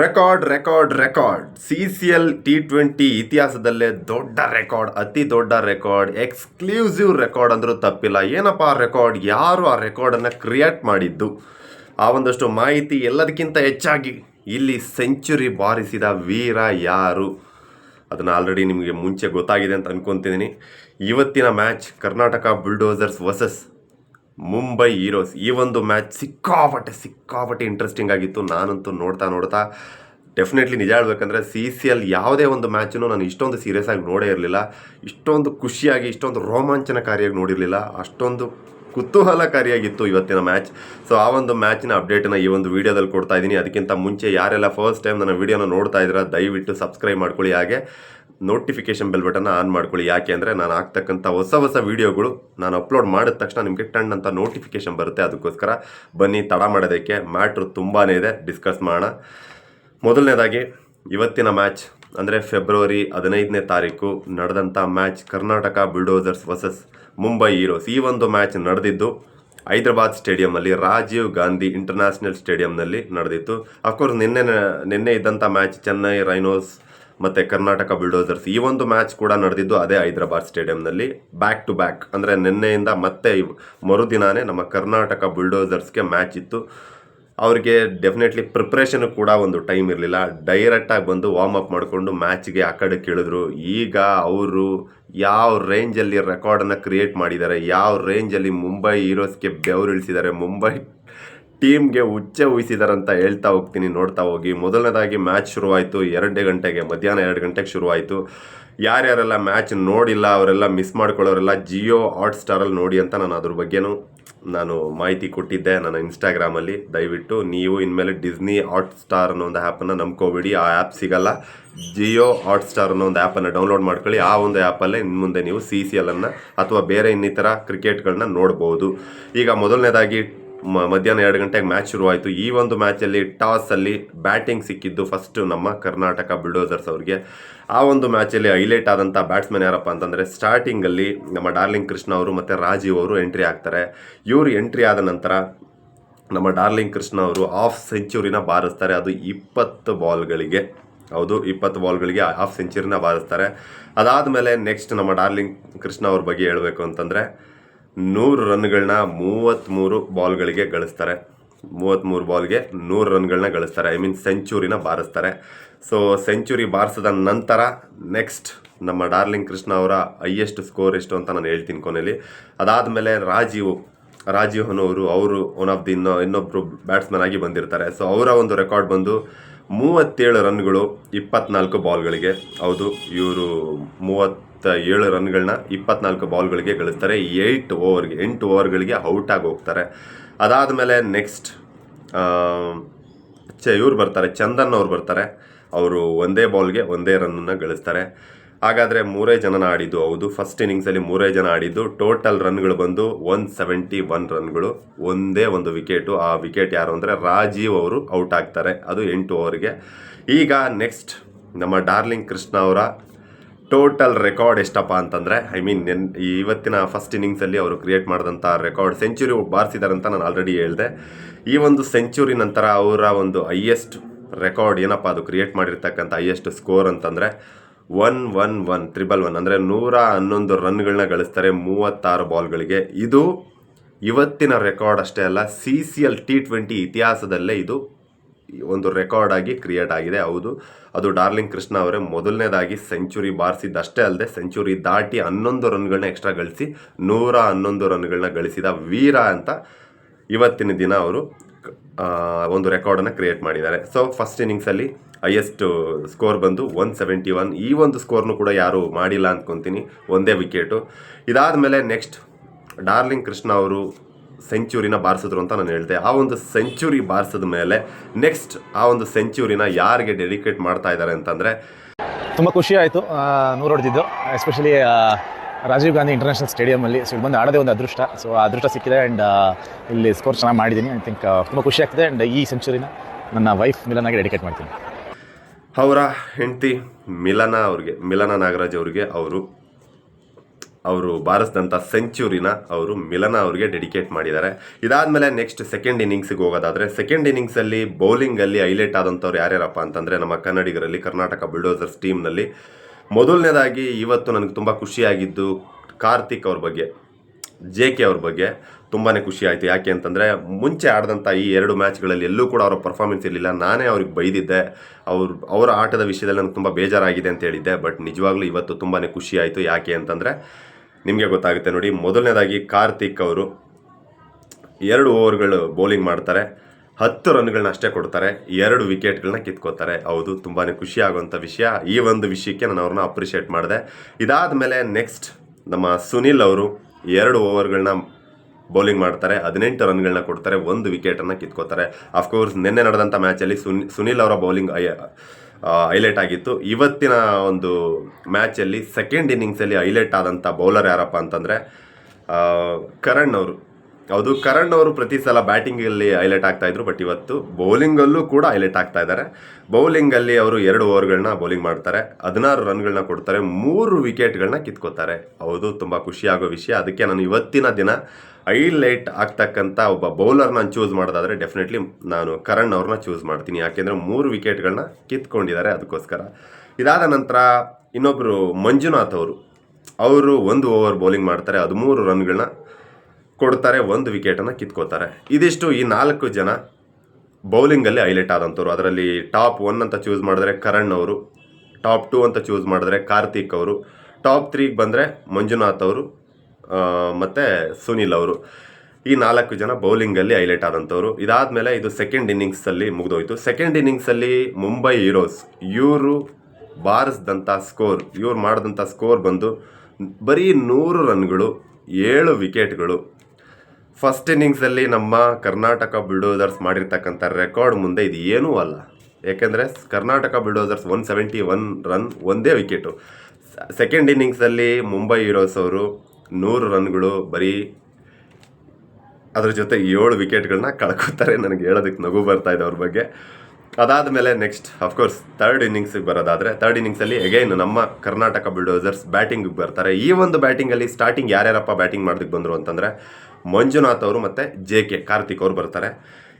Record record record. C C L T twenty ಇತಿಹಾಸದಲ್ಲೇ ದೊಡ್ಡ record, ಅತಿ ದೊಡ್ಡ ರೆಕಾರ್ಡ್. ಎಕ್ಸ್ಕ್ಲೂಸಿವ್ ರೆಕಾರ್ಡ್ ಅಂದರೂ ತಪ್ಪಿಲ್ಲ. ಏನಪ್ಪ ಆ ರೆಕಾರ್ಡ್? ಯಾರು ಆ ರೆಕಾರ್ಡನ್ನು ಕ್ರಿಯೇಟ್ ಮಾಡಿದ್ದು? ಆ ಒಂದಷ್ಟು ಮಾಹಿತಿ ಎಲ್ಲದಕ್ಕಿಂತ ಹೆಚ್ಚಾಗಿ ಇಲ್ಲಿ ಸೆಂಚುರಿ ಬಾರಿಸಿದ ವೀರ ಯಾರು? ಅದನ್ನು ಆಲ್ರೆಡಿ ನಿಮಗೆ ಮುಂಚೆ ಗೊತ್ತಾಗಿದೆ ಅಂತ ಅಂದ್ಕೊತಿದ್ದೀನಿ ಇವತ್ತಿನ match Karnataka Bulldozers versus Mumbai Heroes. ಈ ಒಂದು ಮ್ಯಾಚ್ ಸಿಕ್ಕಾಪಟ್ಟೆ ಸಿಕ್ಕಾಪಟ್ಟೆ ಇಂಟ್ರೆಸ್ಟಿಂಗ್ ಆಗಿತ್ತು. ನಾನಂತೂ ನೋಡ್ತಾ ನೋಡ್ತಾ ಡೆಫಿನೆಟ್ಲಿ ನಿಜ ಹೇಳ್ಬೇಕಂದ್ರೆ ಸಿ ಸಿ ಎಲ್ ಯಾವುದೇ ಒಂದು ಮ್ಯಾಚನ್ನು ನಾನು ಇಷ್ಟೊಂದು ಸೀರಿಯಸ್ ಆಗಿ ನೋಡೇ ಇರಲಿಲ್ಲ. ಇಷ್ಟೊಂದು ಖುಷಿಯಾಗಿ, ಇಷ್ಟೊಂದು ರೋಮಾಂಚನಕಾರಿಯಾಗಿ ನೋಡಿರಲಿಲ್ಲ. ಅಷ್ಟೊಂದು ಕುತೂಹಲಕಾರಿಯಾಗಿತ್ತು ಇವತ್ತಿನ ಮ್ಯಾಚ್. ಸೊ ಆ ಒಂದು ಮ್ಯಾಚಿನ ಅಪ್ಡೇಟನ್ನು ಈ ಒಂದು ವಿಡಿಯೋದಲ್ಲಿ ಕೊಡ್ತಾ ಇದ್ದೀನಿ. ಅದಕ್ಕಿಂತ ಮುಂಚೆ ಯಾರೆಲ್ಲ ಫಸ್ಟ್ ಟೈಮ್ ನನ್ನ ವಿಡಿಯೋನ ನೋಡ್ತಾ ಇದ್ದೀರಾ, ದಯವಿಟ್ಟು ಸಬ್ಸ್ಕ್ರೈಬ್ ಮಾಡ್ಕೊಳ್ಳಿ. ಹಾಗೆ ನೋಟಿಫಿಕೇಶನ್ ಬೆಲ್ ಬಟನ್ನ ಆನ್ ಮಾಡ್ಕೊಳ್ಳಿ. ಯಾಕೆ ಅಂದರೆ ನಾನು ಆಗ್ತಕ್ಕಂಥ ಹೊಸ ಹೊಸ ವೀಡಿಯೋಗಳು ನಾನು ಅಪ್ಲೋಡ್ ಮಾಡಿದ ತಕ್ಷಣ ನಿಮಗೆ ಟಣ್ ಅಂತ ನೋಟಿಫಿಕೇಶನ್ ಬರುತ್ತೆ. ಅದಕ್ಕೋಸ್ಕರ ಬನ್ನಿ, ತಡ ಮಾಡೋದಕ್ಕೆ ಮ್ಯಾಟ್ರ್ ತುಂಬಾ ಇದೆ. ಡಿಸ್ಕಸ್ ಮಾಡೋಣ. ಮೊದಲನೇದಾಗಿ, ಇವತ್ತಿನ ಮ್ಯಾಚ್ ಅಂದರೆ ಫೆಬ್ರವರಿ ಹದಿನೈದನೇ ತಾರೀಕು ನಡೆದಂಥ match Karnataka bulldozers versus Mumbai heroes ಈ ಒಂದು ಮ್ಯಾಚ್ ನಡೆದಿದ್ದು ಹೈದರಾಬಾದ್ ಸ್ಟೇಡಿಯಂನಲ್ಲಿ, ರಾಜೀವ್ ಗಾಂಧಿ ಇಂಟರ್ನ್ಯಾಷನಲ್ ಸ್ಟೇಡಿಯಂನಲ್ಲಿ ನಡೆದಿತ್ತು. ಅಫ್ಕೋರ್ಸ್ ನಿನ್ನೆ ನಿನ್ನೆ ಇದ್ದಂಥ ಮ್ಯಾಚ್ ಚೆನ್ನೈ ರೈನೋಸ್ ಮತ್ತು ಕರ್ನಾಟಕ ಬುಲ್ಡೋಸರ್ಸ್ ಈ ಒಂದು ಮ್ಯಾಚ್ ಕೂಡ ನಡೆದಿದ್ದು ಅದೇ ಹೈದರಾಬಾದ್ ಸ್ಟೇಡಿಯಂನಲ್ಲಿ ಬ್ಯಾಕ್ ಟು ಬ್ಯಾಕ್ ಅಂದರೆ ನಿನ್ನೆಯಿಂದ ಮತ್ತೆ ಮರುದಿನಾನೇ ನಮ್ಮ ಕರ್ನಾಟಕ ಬುಲ್ಡೋಸರ್ಸ್ಗೆ ಮ್ಯಾಚ್ ಇತ್ತು. ಅವರಿಗೆ ಡೆಫಿನೆಟ್ಲಿ ಪ್ರಿಪ್ರೇಷನ್ ಕೂಡ ಒಂದು ಟೈಮ್ ಇರಲಿಲ್ಲ. ಡೈರೆಕ್ಟಾಗಿ ಬಂದು ವಾರ್ಮ್ ಅಪ್ ಮಾಡಿಕೊಂಡು ಮ್ಯಾಚ್ಗೆ ಆ ಕಡೆ ಕೇಳಿದ್ರು. ಈಗ ಅವರು ಯಾವ ರೇಂಜಲ್ಲಿ ರೆಕಾರ್ಡನ್ನು ಕ್ರಿಯೇಟ್ ಮಾಡಿದ್ದಾರೆ, ಯಾವ ರೇಂಜಲ್ಲಿ ಮುಂಬೈ ಹೀರೋಸ್ಗೆ ಬೆವರಿಳಿಸಿದ್ದಾರೆ ಮುಂಬೈ ಟೀಮ್ಗೆ ಉಚ್ಚೆ ಅಂತ ಹೇಳ್ತಾ ಹೋಗ್ತೀನಿ, ನೋಡ್ತಾ ಹೋಗಿ. ಮೊದಲನೇದಾಗಿ ಮ್ಯಾಚ್ ಶುರುವಾಯಿತು ಎರಡು ಗಂಟೆಗೆ, ಮಧ್ಯಾಹ್ನ ಎರಡು ಗಂಟೆಗೆ ಶುರುವಾಯಿತು. ಯಾರ್ಯಾರೆಲ್ಲ ಮ್ಯಾಚ್ ನೋಡಿಲ್ಲ, ಅವರೆಲ್ಲ ಮಿಸ್ ಮಾಡ್ಕೊಳ್ಳೋರೆಲ್ಲ ಜಿಯೋ ಹಾಟ್ ಸ್ಟಾರಲ್ಲಿ ನೋಡಿ ಅಂತ ನಾನು ಅದ್ರ ಬಗ್ಗೆನೂ ನಾನು ಮಾಹಿತಿ ಕೊಟ್ಟಿದ್ದೆ ನನ್ನ ಇನ್ಸ್ಟಾಗ್ರಾಮಲ್ಲಿ. ದಯವಿಟ್ಟು ನೀವು ಇನ್ಮೇಲೆ ಡಿಸ್ನಿ ಹಾಟ್ ಸ್ಟಾರ್ ಅನ್ನೋ ಒಂದು ಆ್ಯಪನ್ನು ನಂಬ್ಕೋಬೇಡಿ. ಆ ಆ್ಯಪ್ ಸಿಗಲ್ಲ. ಜಿಯೋ ಹಾಟ್ ಸ್ಟಾರ್ ಅನ್ನೋ ಒಂದು ಆ್ಯಪನ್ನು ಡೌನ್ಲೋಡ್ ಮಾಡ್ಕೊಳ್ಳಿ. ಆ ಒಂದು ಆ್ಯಪಲ್ಲೇ ಇನ್ನು ಮುಂದೆ ನೀವು ಸಿ ಸಿ ಎಲ್ಲನ್ನು ಅಥವಾ ಬೇರೆ ಇನ್ನಿತರ ಕ್ರಿಕೆಟ್ಗಳನ್ನ ನೋಡ್ಬೋದು. ಈಗ ಮೊದಲನೇದಾಗಿ ಮಧ್ಯಾಹ್ನ ಎರಡು ಗಂಟೆಗೆ ಮ್ಯಾಚ್ ಶುರುವಾಯಿತು. ಈ ಒಂದು ಮ್ಯಾಚಲ್ಲಿ ಟಾಸಲ್ಲಿ ಬ್ಯಾಟಿಂಗ್ ಸಿಕ್ಕಿದ್ದು ಫಸ್ಟ್ ನಮ್ಮ ಕರ್ನಾಟಕ ಬುಲ್ಡೋಸರ್ಸ್ ಅವ್ರಿಗೆ. ಆ ಒಂದು ಮ್ಯಾಚಲ್ಲಿ ಹೈಲೈಟ್ ಆದಂಥ ಬ್ಯಾಟ್ಸ್ಮನ್ ಯಾರಪ್ಪ ಅಂತಂದರೆ ಸ್ಟಾರ್ಟಿಂಗಲ್ಲಿ ನಮ್ಮ ಡಾರ್ಲಿಂಗ್ ಕೃಷ್ಣ ಅವರು ಮತ್ತು ರಾಜೀವ್ ಅವರು ಎಂಟ್ರಿ ಆಗ್ತಾರೆ ಇವರು ಎಂಟ್ರಿ ಆದ ನಂತರ ನಮ್ಮ ಡಾರ್ಲಿಂಗ್ ಕೃಷ್ಣ ಅವರು ಹಾಫ್ ಸೆಂಚುರಿನ ಬಾರಿಸ್ತಾರೆ. ಅದು ಇಪ್ಪತ್ತು ಬಾಲ್ಗಳಿಗೆ ಹೌದು, ಇಪ್ಪತ್ತು ಬಾಲ್ಗಳಿಗೆ ಹಾಫ್ ಸೆಂಚುರಿನ ಬಾರಿಸ್ತಾರೆ. ಅದಾದಮೇಲೆ ನೆಕ್ಸ್ಟ್ ನಮ್ಮ ಡಾರ್ಲಿಂಗ್ ಕೃಷ್ಣ ಅವ್ರ ಬಗ್ಗೆ ಹೇಳಬೇಕು ಅಂತಂದರೆ ನೂರು ರನ್ಗಳನ್ನ ಮೂವತ್ತ್ಮೂರು ಬಾಲ್ಗಳಿಗೆ ಗಳಿಸ್ತಾರೆ. ಮೂವತ್ತ್ಮೂರು ಬಾಲ್ಗೆ ನೂರು ರನ್ಗಳನ್ನ ಗಳಿಸ್ತಾರೆ. ಐ ಮೀನ್ ಸೆಂಚುರಿನ ಬಾರಿಸ್ತಾರೆ. ಸೊ ಸೆಂಚುರಿ ಬಾರಿಸಿದ ನಂತರ ನೆಕ್ಸ್ಟ್ ನಮ್ಮ ಡಾರ್ಲಿಂಗ್ ಕೃಷ್ಣ ಅವರ ಹೈಯೆಸ್ಟ್ ಸ್ಕೋರ್ ಎಷ್ಟು ಅಂತ ನಾನು ಹೇಳ್ತೀನಿ ಕೊನೆಯಲ್ಲಿ ಅದಾದಮೇಲೆ ರಾಜೀವ್ ರಾಜೀವ್ ಅವರು ಅವರು ಒನ್ ಆಫ್ ದಿ ಇನ್ನೊ ಇನ್ನೊಬ್ಬರು ಬ್ಯಾಟ್ಸ್ಮನ್ ಆಗಿ ಬಂದಿರ್ತಾರೆ. ಸೊ ಅವರ ಒಂದು ರೆಕಾರ್ಡ್ ಬಂದು ಮೂವತ್ತೇಳು ರನ್ಗಳು ಇಪ್ಪತ್ನಾಲ್ಕು ಬಾಲ್ಗಳಿಗೆ. ಹೌದು, ಇವರು ಮೂವತ್ತ ಏಳು ರನ್ಗಳನ್ನ ಇಪ್ಪತ್ನಾಲ್ಕು ಬಾಲ್ಗಳಿಗೆ ಗಳಿಸ್ತಾರೆ. ಏಯ್ಟ್ ಓವರ್ಗೆ ಎಂಟು ಓವರ್ಗಳಿಗೆ ಔಟ್ ಆಗಿ ಹೋಗ್ತಾರೆ ಅದಾದಮೇಲೆ ನೆಕ್ಸ್ಟ್ ಚ, ಇವ್ರು ಬರ್ತಾರೆ, ಚಂದನ್ ಅವ್ರು ಬರ್ತಾರೆ. ಅವರು ಒಂದೇ ಬಾಲ್ಗೆ ಒಂದೇ ರನ್ನನ್ನು ಗಳಿಸ್ತಾರೆ. ಹಾಗಾದರೆ ಮೂರೇ ಜನನ ಆಡಿದ್ದು ಹೌದು. ಫಸ್ಟ್ ಇನ್ನಿಂಗ್ಸಲ್ಲಿ ಮೂರೇ ಜನ ಆಡಿದ್ದು. ಟೋಟಲ್ ರನ್ಗಳು ಬಂದು ಒನ್ ಸೆವೆಂಟಿ ಒನ್ ರನ್ಗಳು. ಒಂದೇ ಒಂದು ವಿಕೆಟು. ಆ ವಿಕೆಟ್ ಯಾರು ಅಂದರೆ ರಾಜೀವ್ ಅವರು ಔಟ್ ಆಗ್ತಾರೆ. ಅದು ಎಂಟು ಓವರ್ಗೆ. ಈಗ ನೆಕ್ಸ್ಟ್ ನಮ್ಮ ಡಾರ್ಲಿಂಗ್ ಕೃಷ್ಣ ಅವರ ಟೋಟಲ್ ರೆಕಾರ್ಡ್ ಎಷ್ಟಪ್ಪ ಅಂತಂದರೆ ಐ ಮೀನ್ ನೆನ್ ಇವತ್ತಿನ ಫಸ್ಟ್ ಇನ್ನಿಂಗ್ಸಲ್ಲಿ ಅವರು ಕ್ರಿಯೇಟ್ ಮಾಡಿದಂಥ ರೆಕಾರ್ಡ್ ಸೆಂಚುರಿ ಬಾರಿಸಿದಾರಂತ ನಾನು ಆಲ್ರೆಡಿ ಹೇಳಿದೆ. ಈ ಒಂದು ಸೆಂಚುರಿ ನಂತರ ಅವರ ಒಂದು ಹೈಯೆಸ್ಟ್ ರೆಕಾರ್ಡ್ ಏನಪ್ಪ ಅದು ಕ್ರಿಯೇಟ್ ಮಾಡಿರ್ತಕ್ಕಂಥ ಹೈಯೆಸ್ಟ್ ಸ್ಕೋರ್ ಅಂತಂದರೆ one one one triple one ಅಂದರೆ ನೂರ ಹನ್ನೊಂದು ರನ್ಗಳನ್ನ ಗಳಿಸ್ತಾರೆ ಮೂವತ್ತಾರು ಬಾಲ್ಗಳಿಗೆ. ಇದು ಇವತ್ತಿನ ರೆಕಾರ್ಡ್ ಅಷ್ಟೇ ಅಲ್ಲ C C L T twenty ಇತಿಹಾಸದಲ್ಲೇ ಇದು ಒಂದು ರೆಕಾರ್ಡ್ ಆಗಿ ಕ್ರಿಯೇಟ್ ಆಗಿದೆ, ಹೌದು. ಅದು ಡಾರ್ಲಿಂಗ್ ಕೃಷ್ಣ ಅವರೇ ಮೊದಲನೇದಾಗಿ ಸೆಂಚುರಿ ಬಾರಿಸಿದ್ದಷ್ಟೇ ಅಲ್ಲದೆ ಸೆಂಚುರಿ ದಾಟಿ ಹನ್ನೊಂದು ರನ್ಗಳನ್ನ ಎಕ್ಸ್ಟ್ರಾ ಗಳಿಸಿ, ನೂರ ಹನ್ನೊಂದು ರನ್ಗಳನ್ನ ಗಳಿಸಿದ ವೀರ ಅಂತ ಇವತ್ತಿನ ದಿನ ಅವರು ಒಂದು ರೆಕಾರ್ಡನ್ನು ಕ್ರಿಯೇಟ್ ಮಾಡಿದ್ದಾರೆ. ಸೊ ಫಸ್ಟ್ ಇನ್ನಿಂಗ್ಸಲ್ಲಿ ಹೈಯೆಸ್ಟ್ ಸ್ಕೋರ್ ಬಂದು ಒನ್ ಸೆವೆಂಟಿ ಒನ್ ಈ ಒಂದು ಸ್ಕೋರ್ನು ಕೂಡ ಯಾರು ಮಾಡಿಲ್ಲ ಅಂದ್ಕೊತೀನಿ ಒಂದೇ ವಿಕೆಟು ಇದಾದ ಮೇಲೆ ನೆಕ್ಸ್ಟ್ ಡಾರ್ಲಿಂಗ್ ಕೃಷ್ಣ ಅವರು ಸೆಂಚುರಿನ ಬಾರಿಸಿದ್ರು ಅಂತ ನಾನು ಹೇಳಿದೆ. ಆ ಒಂದು ಸೆಂಚುರಿ ಬಾರಿಸಿದ ಮೇಲೆ ನೆಕ್ಸ್ಟ್ ಆ ಒಂದು ಸೆಂಚುರಿನ ಯಾರಿಗೆ ಡೆಡಿಕೇಟ್ ಮಾಡ್ತಾ ಇದ್ದಾರೆ ಅಂತಂದರೆ ತುಂಬ ಖುಷಿ ಆಯಿತು ನೂರು ಹೊಡೆದಿದ್ದು. ಎಸ್ಪೆಷಲಿ ರಾಜೀವ್ ಗಾಂಧಿ ಇಂಟರ್ನ್ಯಾಷನಲ್ ಸ್ಟೇಡಿಯಮಲ್ಲಿ ಸೊ ಇಲ್ಲಿ ಬಂದು ಆಡೋದೇ ಒಂದು ಅದೃಷ್ಟ. ಸೊ ಆ ಅದೃಷ್ಟ ಸಿಕ್ಕಿದೆ ಆ್ಯಂಡ್ ಇಲ್ಲಿ ಸ್ಕೋರ್ ಚೆನ್ನಾಗಿ ಮಾಡಿದ್ದೀನಿ. ಐ ಥಿಂಕ್ ತುಂಬ ಖುಷಿ ಆಗ್ತಿದೆ ಆ್ಯಂಡ್ ಈ ಸೆಂಚುರಿನ ನನ್ನ ವೈಫ್ ಮಿಲನಾಗೆ ಡೆಡಿಕೇಟ್ ಮಾಡ್ತೀನಿ. ಅವರ ಹೆಂಡತಿ ಮಿಲನ ಅವ್ರಿಗೆ ಮಿಲನ ನಾಗರಾಜ್ ಅವರಿಗೆ ಅವರು ಅವರು ಬಾರಿಸಿದಂಥ ಸೆಂಚುರಿನ ಅವರು ಮಿಲನ ಅವರಿಗೆ ಡೆಡಿಕೇಟ್ ಮಾಡಿದ್ದಾರೆ. ಇದಾದಮೇಲೆ ನೆಕ್ಸ್ಟ್ ಸೆಕೆಂಡ್ ಇನ್ನಿಂಗ್ಸಿಗೆ ಹೋಗೋದಾದರೆ ಸೆಕೆಂಡ್ ಇನ್ನಿಂಗ್ಸಲ್ಲಿ ಬೌಲಿಂಗಲ್ಲಿ ಹೈಲೈಟ್ ಆದಂಥವ್ರು ಯಾರ್ಯಾರಪ್ಪ ಅಂತಂದರೆ, ನಮ್ಮ ಕನ್ನಡಿಗರಲ್ಲಿ ಕರ್ನಾಟಕ ಬಿಲ್ಡೋಸರ್ಸ್ ಟೀಮ್ನಲ್ಲಿ ಮೊದಲನೇದಾಗಿ ಇವತ್ತು ನನಗೆ ತುಂಬ ಖುಷಿಯಾಗಿದ್ದು ಕಾರ್ತಿಕ್ ಅವ್ರ ಬಗ್ಗೆ ಜೆ ಕೆ ಅವ್ರ ಬಗ್ಗೆ ತುಂಬಾ ಖುಷಿ ಆಯಿತು. ಯಾಕೆ ಅಂತಂದರೆ, ಮುಂಚೆ ಆಡಿದಂಥ ಈ ಎರಡು ಮ್ಯಾಚ್ಗಳಲ್ಲಿ ಎಲ್ಲೂ ಕೂಡ ಅವರ ಪರ್ಫಾರ್ಮೆನ್ಸ್ ಇರಲಿಲ್ಲ. ನಾನೇ ಅವ್ರಿಗೆ ಬೈದಿದ್ದೆ. ಅವ್ರು, ಅವರ ಆಟದ ವಿಷಯದಲ್ಲಿ ನನಗೆ ತುಂಬ ಬೇಜಾರಾಗಿದೆ ಅಂತ ಹೇಳಿದ್ದೆ. ಬಟ್ ನಿಜವಾಗ್ಲೂ ಇವತ್ತು ತುಂಬಾ ಖುಷಿ ಆಯಿತು. ಯಾಕೆ ಅಂತಂದರೆ ನಿಮಗೆ ಗೊತ್ತಾಗುತ್ತೆ ನೋಡಿ. ಮೊದಲನೇದಾಗಿ ಕಾರ್ತಿಕ್ ಅವರು ಎರಡು ಓವರ್ಗಳು ಬೌಲಿಂಗ್ ಮಾಡ್ತಾರೆ. ಹತ್ತು ರನ್ಗಳನ್ನ ಅಷ್ಟೇ ಕೊಡ್ತಾರೆ. ಎರಡು ವಿಕೆಟ್ಗಳನ್ನ ಕಿತ್ಕೋತಾರೆ. ಹೌದು ತುಂಬಾ ಖುಷಿ ಆಗುವಂಥ ವಿಷಯ. ಈ ಒಂದು ವಿಷಯಕ್ಕೆ ನಾನು ಅವ್ರನ್ನ ಅಪ್ರಿಷಿಯೇಟ್ ಮಾಡಿದೆ. ಇದಾದ ಮೇಲೆ ನೆಕ್ಸ್ಟ್ ನಮ್ಮ ಸುನಿಲ್ ಅವರು ಎರಡು ಓವರ್ಗಳನ್ನ ಬೌಲಿಂಗ್ ಮಾಡ್ತಾರೆ. ಹದಿನೆಂಟು ರನ್ಗಳನ್ನ ಕೊಡ್ತಾರೆ. ಒಂದು ವಿಕೆಟನ್ನು ಕಿತ್ಕೋತಾರೆ. ಅಫ್ಕೋರ್ಸ್ ನಿನ್ನೆ ನಡೆದಂಥ ಮ್ಯಾಚಲ್ಲಿ ಸುನಿ, ಸುನಿಲ್ ಅವರ ಬೌಲಿಂಗ್ ಹೈಲೈಟ್ ಆಗಿತ್ತು. ಇವತ್ತಿನ ಒಂದು ಮ್ಯಾಚಲ್ಲಿ ಸೆಕೆಂಡ್ ಇನ್ನಿಂಗ್ಸಲ್ಲಿ ಹೈಲೈಟ್ ಆದಂಥ ಬೌಲರ್ ಯಾರಪ್ಪ ಅಂತಂದರೆ ಕರಣ್ ಅವರು. ಹೌದು, ಕರಣ್ ಅವರು ಪ್ರತಿ ಸಲ ಬ್ಯಾಟಿಂಗಲ್ಲಿ ಹೈಲೈಟ್ ಆಗ್ತಾ ಇದ್ರು ಬಟ್ ಇವತ್ತು ಬೌಲಿಂಗಲ್ಲೂ ಕೂಡ ಹೈಲೈಟ್ ಆಗ್ತಾ ಇದ್ದಾರೆ. ಬೌಲಿಂಗಲ್ಲಿ ಅವರು ಎರಡು ಓವರ್ಗಳನ್ನ ಬೌಲಿಂಗ್ ಮಾಡ್ತಾರೆ. ಹದಿನಾರು ರನ್ಗಳನ್ನ ಕೊಡ್ತಾರೆ. ಮೂರು ವಿಕೆಟ್ಗಳನ್ನ ಕಿತ್ಕೋತಾರೆ. ಹೌದು, ತುಂಬ ಖುಷಿಯಾಗೋ ವಿಷಯ. ಅದಕ್ಕೆ ನಾನು ಇವತ್ತಿನ ದಿನ ಹೈಲೈಟ್ ಆಗ್ತಕ್ಕಂಥ ಒಬ್ಬ ಬೌಲರ್ ನಾನು ಚೂಸ್ ಮಾಡೋದಾದ್ರೆ ಡೆಫಿನೆಟ್ಲಿ ನಾನು ಕರಣ್ ಅವ್ರನ್ನ ಚೂಸ್ ಮಾಡ್ತೀನಿ. ಯಾಕೆಂದರೆ ಮೂರು ವಿಕೆಟ್ಗಳನ್ನ ಕಿತ್ಕೊಂಡಿದ್ದಾರೆ ಅದಕ್ಕೋಸ್ಕರ. ಇದಾದ ನಂತರ ಇನ್ನೊಬ್ಬರು ಮಂಜುನಾಥ್ ಅವರು. ಅವರು ಒಂದು ಓವರ್ ಬೌಲಿಂಗ್ ಮಾಡ್ತಾರೆ. ಹದಿಮೂರು ರನ್ಗಳನ್ನ ಕೊಡ್ತಾರೆ, ಒಂದು ವಿಕೆಟನ್ನು ಕಿತ್ಕೋತಾರೆ. ಇದಿಷ್ಟು ಈ ನಾಲ್ಕು ಜನ ಬೌಲಿಂಗಲ್ಲಿ ಹೈಲೈಟ್ ಆದಂಥವ್ರು. ಅದರಲ್ಲಿ ಟಾಪ್ ಒನ್ ಅಂತ ಚೂಸ್ ಮಾಡಿದ್ರೆ ಕರಣ್ ಅವರು ಟಾಪ್ ಟೂ ಅಂತ ಚೂಸ್ ಮಾಡಿದ್ರೆ ಕಾರ್ತಿಕ್ ಅವರು ಟಾಪ್ ತ್ರೀಗೆ ಬಂದರೆ ಮಂಜುನಾಥ್ ಅವರು ಮತ್ತೆ ಸುನಿಲ್ ಅವರು. ಈ ನಾಲ್ಕು ಜನ ಬೌಲಿಂಗಲ್ಲಿ ಹೈಲೈಟ್ ಆದಂಥವ್ರು. ಇದಾದಮೇಲೆ ಇದು ಸೆಕೆಂಡ್ ಇನ್ನಿಂಗ್ಸಲ್ಲಿ ಮುಗಿದೋಯ್ತು. ಸೆಕೆಂಡ್ ಇನ್ನಿಂಗ್ಸಲ್ಲಿ ಮುಂಬೈ ಹೀರೋಸ್, ಇವರು ಬಾರಿಸಿದಂಥ ಸ್ಕೋರ್ ಇವ್ರು ಮಾಡಿದಂಥ ಸ್ಕೋರ್ ಬಂದು ಬರೀ ನೂರು ರನ್ಗಳು, ಏಳು ವಿಕೆಟ್ಗಳು ಫಸ್ಟ್ ಇನ್ನಿಂಗ್ಸಲ್ಲಿ ನಮ್ಮ ಕರ್ನಾಟಕ ಬಿಲ್ಡೋಸರ್ಸ್ ಮಾಡಿರ್ತಕ್ಕಂಥ ರೆಕಾರ್ಡ್ ಮುಂದೆ ಇದು ಏನೂ ಅಲ್ಲ. ಏಕೆಂದರೆ Karnataka Bulldozers one seventy one run ಒಂದೇ ವಿಕೆಟು ಸೆಕೆಂಡ್ ಇನ್ನಿಂಗ್ಸಲ್ಲಿ ಮುಂಬೈ ಹೀರೋಸ್ ಅವರು ನೂರು ರನ್ಗಳು ಬರೀ ಅದ್ರ ಜೊತೆ ಏಳು ವಿಕೆಟ್ಗಳನ್ನ ಕಳ್ಕೊತಾರೆ ನನಗೆ ಹೇಳೋದಕ್ಕೆ ನಗು ಬರ್ತಾ ಇದೆ ಅವ್ರ ಬಗ್ಗೆ. ಅದಾದ ಮೇಲೆ ನೆಕ್ಸ್ಟ್ ಅಫ್ಕೋರ್ಸ್ ತರ್ಡ್ ಇನ್ನಿಂಗ್ಸಿಗೆ ಬರೋದಾದರೆ ತರ್ಡ್ ಇನ್ನಿಂಗ್ಸಲ್ಲಿ ಅಗೈನ್ ನಮ್ಮ ಕರ್ನಾಟಕ ಬಿಲ್ಡೋಸರ್ಸ್ ಬ್ಯಾಟಿಂಗಿಗೆ ಬರ್ತಾರೆ. ಈ ಒಂದು ಬ್ಯಾಟಿಂಗಲ್ಲಿ ಸ್ಟಾರ್ಟಿಂಗ್ ಯಾರ್ಯಾರಪ್ಪ ಬ್ಯಾಟಿಂಗ್ ಮಾಡೋದಕ್ಕೆ ಬಂದರು ಅಂತಂದರೆ, ಮಂಜುನಾಥ್ ಅವರು ಮತ್ತು ಜೆ ಕೆ ಕಾರ್ತಿಕ್ ಅವರು ಬರ್ತಾರೆ.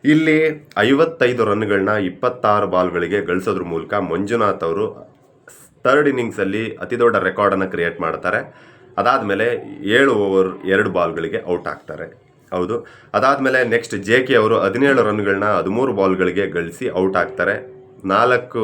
ಇಲ್ಲಿ ಐವತ್ತೈದು ರನ್ಗಳನ್ನ ಇಪ್ಪತ್ತಾರು ಬಾಲ್ಗಳಿಗೆ ಗಳಿಸೋದ್ರ ಮೂಲಕ ಮಂಜುನಾಥ್ ಅವರು ಥರ್ಡ್ ಇನ್ನಿಂಗ್ಸಲ್ಲಿ ಅತಿ ದೊಡ್ಡ ರೆಕಾರ್ಡನ್ನು ಕ್ರಿಯೇಟ್ ಮಾಡ್ತಾರೆ. ಅದಾದಮೇಲೆ ಏಳು ಓವರ್ ಎರಡು ಬಾಲ್ಗಳಿಗೆ ಔಟ್ ಆಗ್ತಾರೆ. ಹೌದು. ಅದಾದಮೇಲೆ ನೆಕ್ಸ್ಟ್ ಜೆ ಕೆ ಅವರು ಹದಿನೇಳು ರನ್ಗಳನ್ನ ಹದಿಮೂರು ಬಾಲ್ಗಳಿಗೆ ಗಳಿಸಿ ಔಟ್ ಆಗ್ತಾರೆ. ನಾಲ್ಕು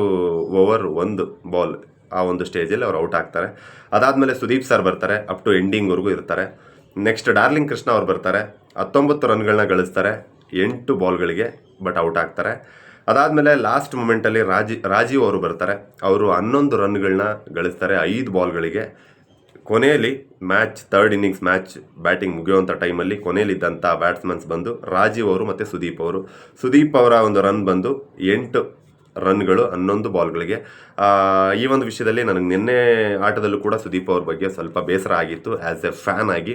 ಓವರ್ ಒಂದು ಬಾಲ್ ಆ ಒಂದು ಸ್ಟೇಜಲ್ಲಿ ಅವ್ರು ಔಟ್ ಆಗ್ತಾರೆ. ಅದಾದಮೇಲೆ ಸುದೀಪ್ ಸರ್ ಬರ್ತಾರೆ ಅಪ್ ಟು ಎಂಡಿಂಗ್ವರೆಗೂ ಇರ್ತಾರೆ. ನೆಕ್ಸ್ಟ್ ಡಾರ್ಲಿಂಗ್ ಕೃಷ್ಣ ಅವ್ರು ಬರ್ತಾರೆ, ಹತ್ತೊಂಬತ್ತು ರನ್ಗಳನ್ನ ಗಳಿಸ್ತಾರೆ, ಎಂಟು ಬಾಲ್ಗಳಿಗೆ ಬಟ್ ಔಟ್ ಆಗ್ತಾರೆ. ಅದಾದಮೇಲೆ ಲಾಸ್ಟ್ ಮೂಮೆಂಟಲ್ಲಿ ರಾಜಿ, ರಾಜೀವ್ ಅವರು ಬರ್ತಾರೆ. ಅವರು ಹನ್ನೊಂದು ರನ್ಗಳನ್ನ ಗಳಿಸ್ತಾರೆ, ಐದು ಬಾಲ್ಗಳಿಗೆ. ಕೊನೆಯಲ್ಲಿ match third innings match batting ಮುಗಿಯುವಂಥ ಟೈಮಲ್ಲಿ ಕೊನೆಯಲ್ಲಿದ್ದಂಥ ಬ್ಯಾಟ್ಸ್ಮನ್ಸ್ ಬಂದು ರಾಜೀವ್ ಅವರು ಮತ್ತು ಸುದೀಪ್ ಅವರು. ಸುದೀಪ್ ಅವರ ಒಂದು ರನ್ ಬಂದು ಎಂಟು ರನ್ಗಳು, ಹನ್ನೊಂದು ಬಾಲ್ಗಳಿಗೆ ಈ ಒಂದು ವಿಷಯದಲ್ಲಿ ನನಗೆ ನಿನ್ನೆ ಆಟದಲ್ಲೂ ಕೂಡ ಸುದೀಪ್ ಅವ್ರ ಬಗ್ಗೆ ಸ್ವಲ್ಪ ಬೇಸರ ಆಗಿತ್ತು. ಆ್ಯಸ್ ಎ ಫ್ಯಾನ್ ಆಗಿ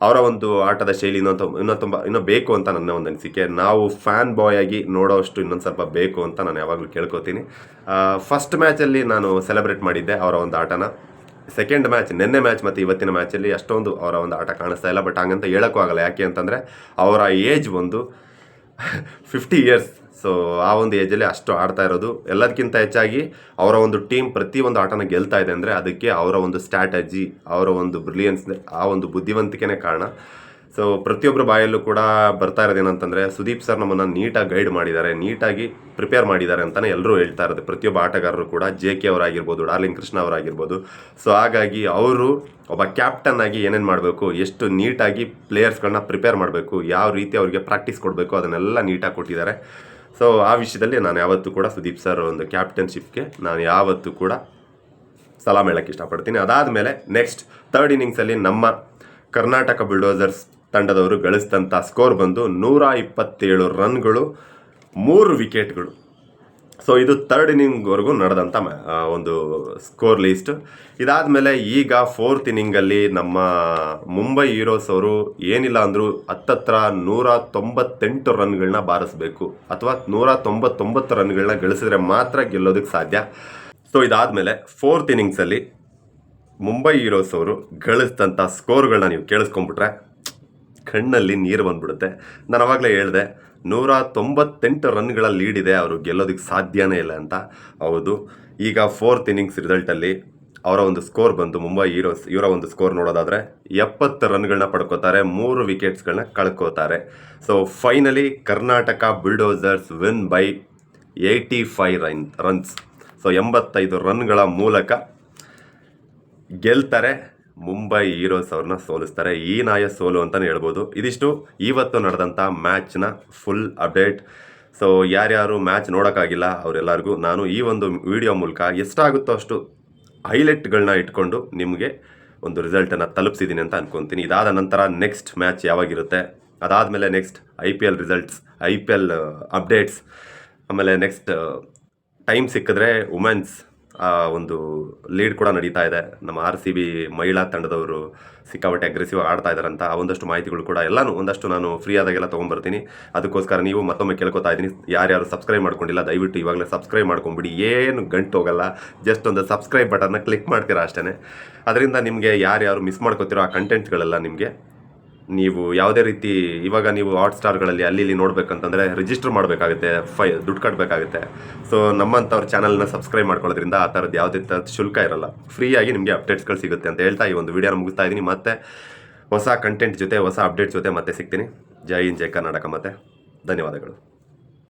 ಅವರ ಒಂದು ಆಟದ ಶೈಲಿ ಇನ್ನೊಂದು ಇನ್ನೂ ತುಂಬ, ಇನ್ನೂ ಬೇಕು ಅಂತ ನನ್ನ ಒಂದು ಅನಿಸಿಕೆ. ನಾವು ಫ್ಯಾನ್ ಬಾಯ್ ಆಗಿ ನೋಡೋಷ್ಟು ಇನ್ನೊಂದು ಸ್ವಲ್ಪ ಬೇಕು ಅಂತ ನಾನು ಯಾವಾಗಲೂ ಕೇಳ್ಕೊತೀನಿ. ಫಸ್ಟ್ ಮ್ಯಾಚಲ್ಲಿ ನಾನು ಸೆಲೆಬ್ರೇಟ್ ಮಾಡಿದ್ದೆ ಅವರ ಒಂದು ಆಟನ. ಸೆಕೆಂಡ್ ಮ್ಯಾಚ್ ನಿನ್ನೆ ಮ್ಯಾಚ್ ಮತ್ತು ಇವತ್ತಿನ ಮ್ಯಾಚಲ್ಲಿ ಅಷ್ಟೊಂದು ಅವರ ಒಂದು ಆಟ ಕಾಣಿಸ್ತಾ ಇಲ್ಲ. ಬಟ್ ಹಂಗಂತ ಹೇಳೋಕ್ಕೂ ಆಗಲ್ಲ. ಯಾಕೆ ಅಂತಂದರೆ ಅವರ ಏಜ್ ಒಂದು ಫಿಫ್ಟಿ ಇಯರ್ಸ್ ಸೊ ಆ ಒಂದು ಏಜಲ್ಲಿ ಅಷ್ಟು ಆಡ್ತಾ ಇರೋದು. ಎಲ್ಲದಕ್ಕಿಂತ ಹೆಚ್ಚಾಗಿ ಅವರ ಒಂದು ಟೀಮ್ ಪ್ರತಿ ಒಂದು ಆಟನ ಗೆಲ್ತಾ ಇದೆ ಅಂದರೆ ಅದಕ್ಕೆ ಅವರ ಒಂದು ಸ್ಟ್ರಾಟಜಿ ಅವರ ಒಂದು ಬ್ರಿಲಿಯನ್ಸ್ ಆ ಒಂದು ಬುದ್ಧಿವಂತಿಕೆನೇ ಕಾರಣ. ಸೊ ಪ್ರತಿಯೊಬ್ಬರ ಬಾಯಲ್ಲೂ ಕೂಡ ಬರ್ತಾ ಇರೋದು ಏನಂತಂದರೆ ಸುದೀಪ್ ಸರ್ ನಮ್ಮನ್ನು ನೀಟಾಗಿ ಗೈಡ್ ಮಾಡಿದ್ದಾರೆ, ನೀಟಾಗಿ ಪ್ರಿಪೇರ್ ಮಾಡಿದ್ದಾರೆ ಅಂತಲೇ ಎಲ್ಲರೂ ಹೇಳ್ತಾ ಇರೋದು. ಪ್ರತಿಯೊಬ್ಬ ಆಟಗಾರರು ಕೂಡ ಜೆ ಕೆ ಅವರಾಗಿರ್ಬೋದು, ಡಾರ್ಲಿಂಗ್ ಕೃಷ್ಣ ಅವರಾಗಿರ್ಬೋದು. ಸೊ ಹಾಗಾಗಿ ಅವರು ಒಬ್ಬ ಕ್ಯಾಪ್ಟನ್ ಆಗಿ ಏನೇನು ಮಾಡಬೇಕು, ಎಷ್ಟು ನೀಟಾಗಿ ಪ್ಲೇಯರ್ಸ್ಗಳನ್ನ ಪ್ರಿಪೇರ್ ಮಾಡಬೇಕು, ಯಾವ ರೀತಿ ಅವರಿಗೆ ಪ್ರಾಕ್ಟೀಸ್ ಕೊಡಬೇಕು, ಅದನ್ನೆಲ್ಲ ನೀಟಾಗಿ ಕೊಟ್ಟಿದ್ದಾರೆ. ಸೊ ಆ ವಿಷಯದಲ್ಲಿ ನಾನು ಯಾವತ್ತೂ ಕೂಡ ಸುದೀಪ್ ಸರ್ ಒಂದು ಕ್ಯಾಪ್ಟನ್ಶಿಪ್ಗೆ ನಾನು ಯಾವತ್ತೂ ಕೂಡ ಸಲಾಮ್ ಹೇಳಕ್ಕೆ ಇಷ್ಟಪಡ್ತೀನಿ. ಅದಾದಮೇಲೆ ನೆಕ್ಸ್ಟ್ ಥರ್ಡ್ ಇನ್ನಿಂಗ್ಸಲ್ಲಿ ನಮ್ಮ ಕರ್ನಾಟಕ ಬಿಲ್ಡೋಸರ್ಸ್ ತಂಡದವರು ಗಳಿಸಿದಂಥ ಸ್ಕೋರ್ ಬಂದು ನೂರ ಇಪ್ಪತ್ತೇಳು ರನ್ಗಳು, ಮೂರು ವಿಕೆಟ್ಗಳು ಸೊ ಇದು ತರ್ಡ್ ಇನ್ನಿಂಗ್ವರೆಗೂ ನಡೆದಂಥ ಒಂದು ಸ್ಕೋರ್ ಲೀಸ್ಟ್ ಇದಾದಮೇಲೆ ಈಗ ಫೋರ್ತ್ ಇನ್ನಿಂಗಲ್ಲಿ ನಮ್ಮ ಮುಂಬೈ ಹೀರೋಸ್ ಅವರು ಏನಿಲ್ಲ ಅಂದರೂ ಹತ್ತತ್ರ ನೂರ ತೊಂಬತ್ತೆಂಟು ರನ್ಗಳನ್ನ ಬಾರಿಸಬೇಕು. ಅಥವಾ ನೂರ ತೊಂಬತ್ತೊಂಬತ್ತು ರನ್ಗಳನ್ನ ಗಳಿಸಿದ್ರೆ ಮಾತ್ರ ಗೆಲ್ಲೋದಕ್ಕೆ ಸಾಧ್ಯ. ಸೊ ಇದಾದಮೇಲೆ ಫೋರ್ತ್ ಇನ್ನಿಂಗ್ಸಲ್ಲಿ ಮುಂಬೈ ಹೀರೋಸ್ ಅವರು ಗಳಿಸಿದಂಥ ಸ್ಕೋರ್ಗಳನ್ನ ನೀವು ಕೇಳಿಸ್ಕೊಂಬಿಟ್ರೆ ಕಣ್ಣಲ್ಲಿ ನೀರು ಬಂದ್ಬಿಡುತ್ತೆ. ನಾನು ಅವಾಗಲೇ ಹೇಳಿದೆ ನೂರ ತೊಂಬತ್ತೆಂಟು ರನ್ಗಳ ಲೀಡ್ ಇದೆ. ಅವರು ಗೆಲ್ಲೋದಕ್ಕೆ ಸಾಧ್ಯನೇ ಇಲ್ಲ ಅಂತ. ಹೌದು. ಈಗ ಫೋರ್ತ್ ಇನ್ನಿಂಗ್ಸ್ ರಿಸಲ್ಟಲ್ಲಿ ಅವರ ಒಂದು ಸ್ಕೋರ್ ಬಂದು ಮುಂಬೈ ಹೀರೋಸ್ ಇವರ ಒಂದು ಸ್ಕೋರ್ ನೋಡೋದಾದರೆ ಎಪ್ಪತ್ತು ರನ್ಗಳನ್ನ ಪಡ್ಕೋತಾರೆ, ಮೂರು ವಿಕೆಟ್ಸ್ಗಳನ್ನ ಕಳ್ಕೋತಾರೆ. So finally Karnataka Bulldozers win by eighty five run runs so ಎಂಬತ್ತೈದು ರನ್ಗಳ ಮೂಲಕ ಗೆಲ್ತಾರೆ. ಮುಂಬೈ ಹೀರೋಸ್ ಅವ್ರನ್ನ ಸೋಲಿಸ್ತಾರೆ. ಈ ನಾಯ ಸೋಲು ಅಂತಲೇ ಹೇಳ್ಬೋದು. ಇದಿಷ್ಟು ಇವತ್ತು ನಡೆದಂಥ ಮ್ಯಾಚ್ನ ಫುಲ್ ಅಪ್ಡೇಟ್ ಸೊ ಯಾರ್ಯಾರು ಮ್ಯಾಚ್ ನೋಡೋಕ್ಕಾಗಿಲ್ಲ ಅವರೆಲ್ಲರಿಗೂ ನಾನು ಈ ಒಂದು ವಿಡಿಯೋ ಮೂಲಕ ಎಷ್ಟಾಗುತ್ತೋ ಅಷ್ಟು ಹೈಲೈಟ್ಗಳನ್ನ ಇಟ್ಕೊಂಡು ನಿಮಗೆ ಒಂದು ರಿಸಲ್ಟನ್ನು ತಲುಪಿಸಿದ್ದೀನಿ ಅಂತ ಅನ್ಕೊತೀನಿ. ಇದಾದ ನಂತರ ನೆಕ್ಸ್ಟ್ ಮ್ಯಾಚ್ ಯಾವಾಗಿರುತ್ತೆ? ಅದಾದಮೇಲೆ next I P L results I P L updates ಆಮೇಲೆ ನೆಕ್ಸ್ಟ್ ಟೈಮ್ ಸಿಕ್ಕಿದ್ರೆ ವುಮೆನ್ಸ್ ಒಂದು ಲೀಡ್ ಕೂಡ ನಡೀತಾ ಇದೆ. ನಮ್ಮ ಆರ್ ಸಿ ಬಿ ಮಹಿಳಾ ತಂಡದವರು ಸಿಕ್ಕಾಪಟ್ಟೆ ಅಗ್ರೆಸಿವ್ ಆಡ್ತಾ ಆ ಒಂದಷ್ಟು ಮಾಹಿತಿಗಳು ಕೂಡ ಎಲ್ಲನೂ ಒಂದಷ್ಟು ನಾನು ಫ್ರೀ ಆದಾಗೆಲ್ಲ ತೊಗೊಂಬರ್ತೀನಿ. ಅದಕ್ಕೋಸ್ಕರ ನೀವು ಮತ್ತೊಮ್ಮೆ ಕೇಳ್ಕೊತಾ ಇದ್ದೀನಿ. ಯಾರ್ಯಾರು ಸಬ್ಸ್ಕ್ರೈಬ್ ಮಾಡ್ಕೊಂಡಿಲ್ಲ, ದಯವಿಟ್ಟು ಇವಾಗಲೇ ಸಬ್ಸ್ಕ್ರೈಬ್ ಮಾಡ್ಕೊಂಬಿಡಿ ಏನು ಗಂಟು ಹೋಗಲ್ಲ. ಜಸ್ಟ್ ಒಂದು ಸಬ್ಸ್ಕ್ರೈಬ್ ಬಟನ್ನ ಕ್ಲಿಕ್ ಮಾಡ್ತೀರಾ ಅಷ್ಟೇ ಅದರಿಂದ ನಿಮಗೆ ಯಾರ್ಯಾರು ಮಿಸ್ ಮಾಡ್ಕೋತಿರೋ ಆ ಕಂಟೆಂಟ್ಗಳೆಲ್ಲ ನಿಮಗೆ ನೀವು ಯಾವುದೇ ರೀತಿ ಇವಾಗ ನೀವು ಹಾಟ್ ಸ್ಟಾರ್ಗಳಲ್ಲಿ ಅಲ್ಲಿ ಇಲ್ಲಿ ನೋಡಬೇಕಂತಂದರೆ ರಿಜಿಸ್ಟರ್ ಮಾಡಬೇಕಾಗುತ್ತೆ, ಫೈ, ದುಡ್ಡು ಕಟ್ಟಬೇಕಾಗುತ್ತೆ ಸೊ ನಮ್ಮಂಥವ್ರ ಚಾನಲ್ನ ಸಬ್ಸ್ಕ್ರೈಬ್ ಮಾಡ್ಕೊಳ್ಳೋದ್ರಿಂದ ಆ ಥರದ್ದು ಯಾವುದೇ ಥರದ ಶುಲ್ಕ ಇರಲ್ಲ. ಫ್ರೀಯಾಗಿ ನಿಮಗೆ ಅಪ್ಡೇಟ್ಸ್ಗಳು ಸಿಗುತ್ತೆ ಅಂತ ಹೇಳ್ತಾ ಈ ಒಂದು ವಿಡಿಯೋನ ಮುಗಿಸ್ತಾ ಇದ್ದೀನಿ. ಮತ್ತೆ ಹೊಸ ಕಂಟೆಂಟ್ ಜೊತೆ, ಹೊಸ ಅಪ್ಡೇಟ್ಸ್ ಜೊತೆ ಮತ್ತೆ ಸಿಗ್ತೀನಿ. ಜೈ ಹಿಂದ್, ಜೈ ಕರ್ನಾಟಕ ಮತ್ತೆ. ಧನ್ಯವಾದಗಳು.